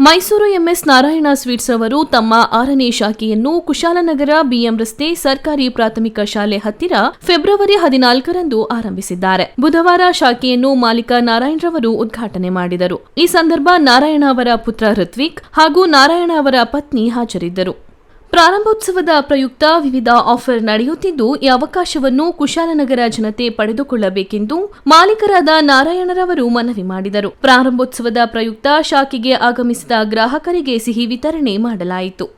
Mysuru MS Narayana sweets ಅವರು ತಮ್ಮ ಆರನೇ ಶಾಖೆಯನ್ನು ಕುಶಾಲನಗರ ಬಿಎಂ ರಸ್ತೆ ಸರ್ಕಾರಿ ಪ್ರಾಥಮಿಕ ಶಾಲೆ ಹತ್ತಿರ ಫೆಬ್ರವರಿ ಹದಿನಾಲ್ಕರಂದು ಆರಂಭಿಸಿದ್ದಾರೆ. ಬುಧವಾರ ಶಾಖೆಯನ್ನು ಮಾಲೀಕ ನಾರಾಯಣರವರು ಉದ್ಘಾಟನೆ ಮಾಡಿದರು. ಈ ಸಂದರ್ಭ ನಾರಾಯಣ ಅವರ ಪುತ್ರ ಋತ್ವಿಕ್ ಹಾಗೂ ನಾರಾಯಣ ಅವರ ಪತ್ನಿ ಹಾಜರಿದ್ದರು. ಪ್ರಾರಂಭೋತ್ಸವದ ಪ್ರಯುಕ್ತ ವಿವಿಧ ಆಫರ್ ನಡೆಯುತ್ತಿದ್ದು, ಈ ಅವಕಾಶವನ್ನು ಕುಶಾಲನಗರ ಜನತೆ ಪಡೆದುಕೊಳ್ಳಬೇಕೆಂದು ಮಾಲೀಕರಾದ ನಾರಾಯಣರವರು ಮನವಿ ಮಾಡಿದರು. ಪ್ರಾರಂಭೋತ್ಸವದ ಪ್ರಯುಕ್ತ ಶಾಖೆಗೆ ಆಗಮಿಸಿದ ಗ್ರಾಹಕರಿಗೆ ಸಿಹಿ ವಿತರಣೆ ಮಾಡಲಾಯಿತು.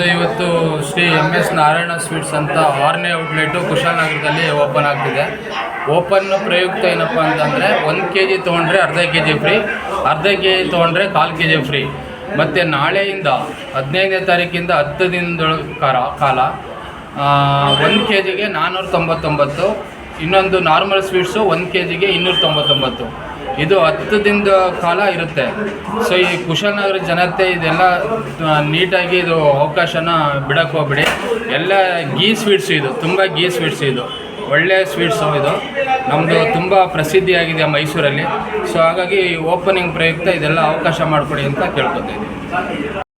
ನಮ್ಮದು ಇವತ್ತು Shri M S Narayana sweets ಅಂತ ಆರನೇ ಔಟ್ಲೆಟು ಕುಶಾಲನಗರದಲ್ಲಿ ಓಪನ್ ಆಗ್ತಿದೆ. ಓಪನ್ ಪ್ರಯುಕ್ತ ಏನಪ್ಪ ಅಂತಂದರೆ ಒಂದು ಕೆ ಜಿ ತೊಗೊಂಡ್ರೆ ಅರ್ಧ ಕೆ ಜಿ ಫ್ರೀ, ಅರ್ಧ ಕೆ ಜಿ ತೊಗೊಂಡ್ರೆ ಕಾಲು ಕೆ ಜಿ ಫ್ರೀ. ಮತ್ತು ನಾಳೆಯಿಂದ ಹದಿನೈದನೇ ತಾರೀಕಿಂದ ಹತ್ತು ದಿನದೊಳ ಕಾಲ ಕಾಲ ಒಂದು ಕೆ ಜಿಗೆ ನಾನ್ನೂರ ತೊಂಬತ್ತೊಂಬತ್ತು, ಇನ್ನೊಂದು ನಾರ್ಮಲ್ ಸ್ವೀಟ್ಸು ಒಂದು ಕೆ ಜಿಗೆ ಇನ್ನೂರ ತೊಂಬತ್ತೊಂಬತ್ತು. ಇದು ಹತ್ತು ದಿನದ ಕಾಲ ಇರುತ್ತೆ. ಸೊ ಈ ಕುಶಾಲನಗರ ಜನತೆ ಇದೆಲ್ಲ ನೀಟಾಗಿ ಇದು ಅವಕಾಶನ ಬಿಡಕ್ಕೆ ಹೋಗ್ಬಿಡಿ. ಎಲ್ಲ ಗೀ ಸ್ವೀಟ್ಸ್ ಇದು, ತುಂಬ ಗೀ ಸ್ವೀಟ್ಸ್ ಇದು. ಒಳ್ಳೆ ಸ್ವೀಟ್ಸು ಇದು. ನಮ್ಮದು ತುಂಬ ಪ್ರಸಿದ್ಧಿಯಾಗಿದೆ ಮೈಸೂರಲ್ಲಿ. ಸೊ ಹಾಗಾಗಿ ಓಪನಿಂಗ್ ಪ್ರಯುಕ್ತ ಇದೆಲ್ಲ ಅವಕಾಶ ಮಾಡಿಕೊಡಿ ಅಂತ ಕೇಳ್ಕೊತೀನಿ